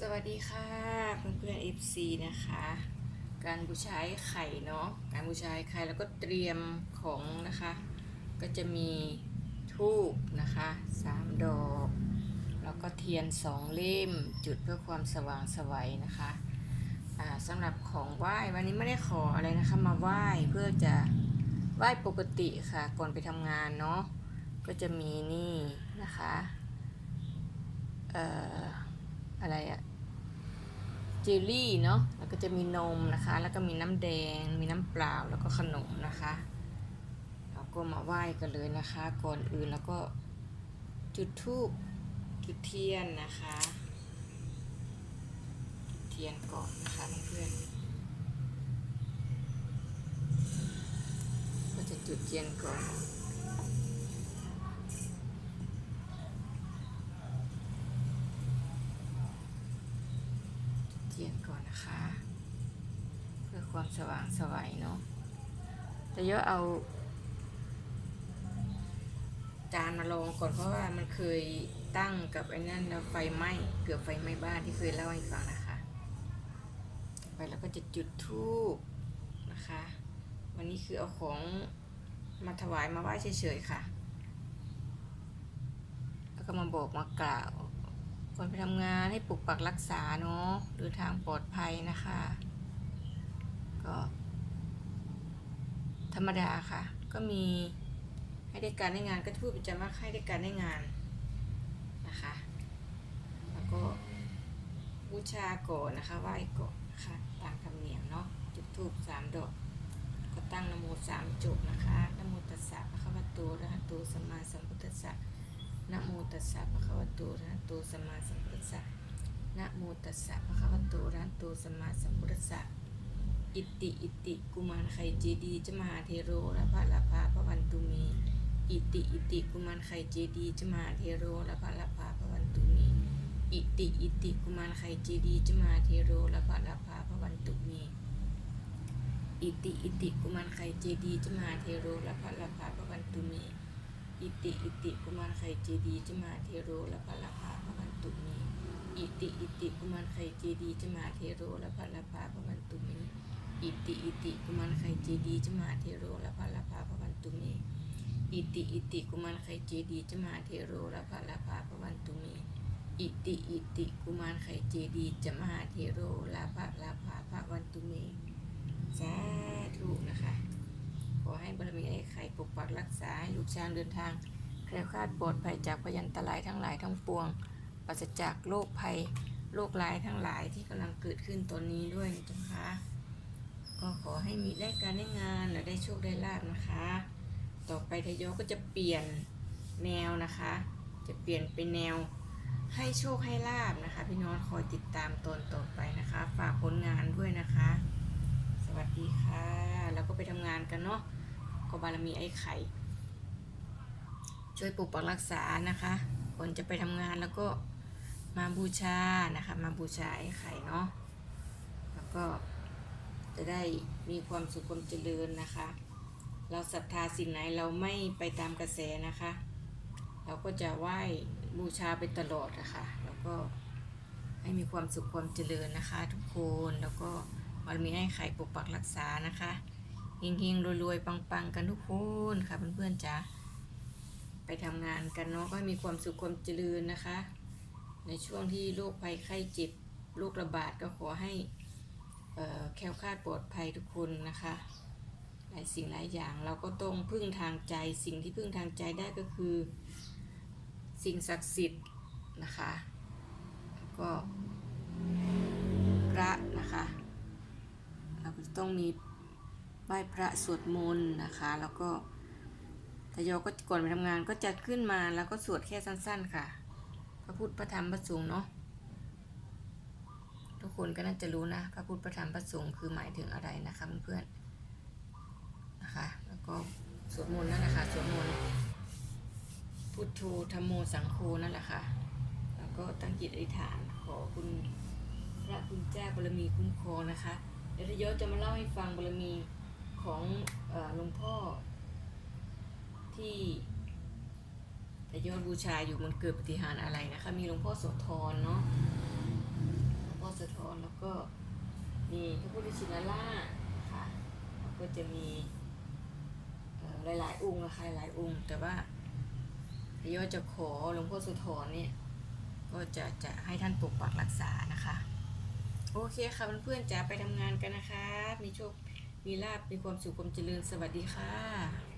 สวัสดีค่ะเพื่อนเพื่อน FC นะคะ การบูชาไอ้ไข่เนาะการบูชาไอ้ไข่แล้วก็เตรียมของนะคะ ก็จะมีทูบนะคะสามดอก แล้วก็เทียนสองเล่มจุดเพื่อความสว่างสวัยนะคะสำหรับของไหว้วันนี้ไม่ได้ขออะไรนะคะมาไหว้เพื่อจะไหว้ปกติค่ะก่อนไปทำงานเนาะก็จะมีนี่นะคะเอ่อ อะไรอะเจลลี่เนาะ แล้วก็จะมีนมนะคะ แล้วก็มีน้ำแดง มีน้ำเปล่า แล้วก็ขนมนะคะเราก็มาไหว้กันเลยนะคะ ก่อนอื่นแล้วก็จุดธูปจุดเทียนนะคะจุดเทียนก่อนนะคะเพื่อนก็จะจุดเทียนก่อน เทียนก่อนนะคะ เพื่อความสว่างสวัยเนาะจะเยอะเอา จานมาลองก่อนเพราะว่ามันเคยตั้งกับไอ้นั่นแล้วไฟไหม้เกือบไฟไหม้บ้านที่เคยเล่าให้ฟังนะคะ ไปแล้วก็จะจุดธูปนะคะ วันนี้คือเอาของมาถวายมาไหว้เฉยๆค่ะ แล้วก็มาบอกมากล่าว ก่อนไปทำงานให้ปกปักรักษาเนาะหรือทางปลอดภัยนะคะ ก็ ธรรมดาค่ะ ก็มีให้ได้การได้งานก็พูดประจำว่าให้ได้การได้งานนะคะ แล้วก็บูชาก่อนนะคะไหว้ก่อนนะคะตามธรรมเนียมเนาะจุดธูปสามดอก ก็ตั้งนโมสามจบนะคะนโมตัสสะพระคัมภีโตอะระหะโตสัมมาสัมพุทธัสสะ นะโมตัสสะภะคะวะโตอะระหะโตสัมมาสัมพุทธัสสะนะโมตัสสะภะคะวะโตอะระหะโตสัมมาสัมพุทธัสสะอิติอิติกุมารไข่เจดีย์จะมหาเทโรละพะละพาพระวันตุมีอิติอิติกุมารไข่เจดีย์จะมหาเทโรละพะละพาพระวันตุมีอิติอิติกุมารไข่เจดีย์จะมหาเทโรละพะละพาพระวันตุมีอิติอิติกุมารไข่เจดีย์จะมหาเทโรละพะละพาพระวันตุมี อิติอิติกุมารไข่เจดีย์จมาเทโรและพระลาภาพระวันตุมีอิติอิติกุมารไข่เจดีย์จมาเทโรและพระลาภาพระวันตุมีอิติอิติกุมารไข่เจดีย์จมาเทโรและพระลาภาพระวันตุมีอิติอิติกุมารไข่เจดีย์จมาเทโรและพระลาภาพระวันตุมีอิติอิติกุมารไข่เจดีย์จมาเทโรและพระลาภาพระวันตุมีสาธุนะคะ ขอให้บารมีไอ้ไักรักษาให้ลูกช้างเดินทางแคล้วคลาดปลอดภัยจากพยันตรายทั้งหลายทั้งปวงปราศจากโรคภัยโรคร้ายทั้งหลายที่กำลังเกิดขึ้นตอนนี้ด้วยนะจ๊ะคะก็ขอให้มีได้การได้งานและได้โชคได้ลาบนะคะ ต่อไปทยอก็จะเปลี่ยนแนวนะคะ จะเปลี่ยนเป็นแนวให้โชคให้ลาบนะคะ พี่น้องคอยติดตามตนต่อไปนะคะ ฝากผลงานด้วยนะคะ สวัสดีค่ะ แล้วก็ไปทำงานกันเนาะ ก็บารมีไอ้ไข่ ช่วยปกปักรักษานะคะก่อนจะไปทำงานแล้วก็มาบูชานะคะ มาบูชาไอ้ไข่เนาะแล้วก็จะได้มีความสุขความเจริญนะคะ เราศรัทธาสิ่งไหนเราไม่ไปตามกระแสนะคะ เราก็จะไหว้บูชาไปตลอดนะคะ แล้วก็ให้มีความสุขความเจริญนะคะ ทุกคนแล้วก็บารมีไอ้ไข่ปกปักรักษานะคะ เฮงๆรวยๆปังๆ กันทุกคนค่ะเพื่อนๆจ้าไปทำงานกันเนาะก็มีความสุขความเจริญนะคะ ในช่วงที่โรคภัยไข้เจ็บโรคระบาดก็ขอให้แคล้วคลาดปลอดภัยทุกคนนะคะ หลายสิ่งหลายอย่างเราก็ต้องพึ่งทางใจ สิ่งที่พึ่งทางใจได้ก็คือ สิ่งศักดิ์สิทธิ์นะคะก็พระนะคะเราต้องมี ไหว้พระสวดมนต์นะคะ แล้วก็ทยอยก็ก่อนไปทำงานก็จะขึ้นมาแล้วก็สวดแค่สั้น ๆ ค่ะพระพุทธพระธรรมพระสงฆ์เนาะทุกคนก็น่าจะรู้นะพระพุทธพระธรรมพระสงฆ์คือหมายถึงอะไรนะคะเพื่อนๆนะคะ แล้วก็สวดมนต์นั่นแหละค่ะสวดมนต์พุทโธธรรมโมสังโฆนั่นแหละค่ะ แล้วก็ตั้งจิตอธิษฐานขอคุณพระคุณเจ้าบารมีคุ้มครองนะคะเดี๋ยวทยศจะมาเล่าให้ฟังบารมี ของหลวงพ่อที่ทยศบูชาอยู่มันเกิดปฏิหารอะไรนะคะ มีหลวงพ่อโสธรเนาะหลวงพ่อสุธรแล้วก็มีพระพุทธชินราชนะคะแล้วก็จะมีหลายๆ องค์นะคะหลายองค์ แต่ว่าพยอจะขอหลวงพ่อสุธรเนี่ยก็จะจะให้ท่านปกปักรักษานะคะ โอเคค่ะเพื่อนๆจะไปทำงานกันนะคะ มีโชค มีลาบมีความสุขความเจริญสวัสดีค่ะ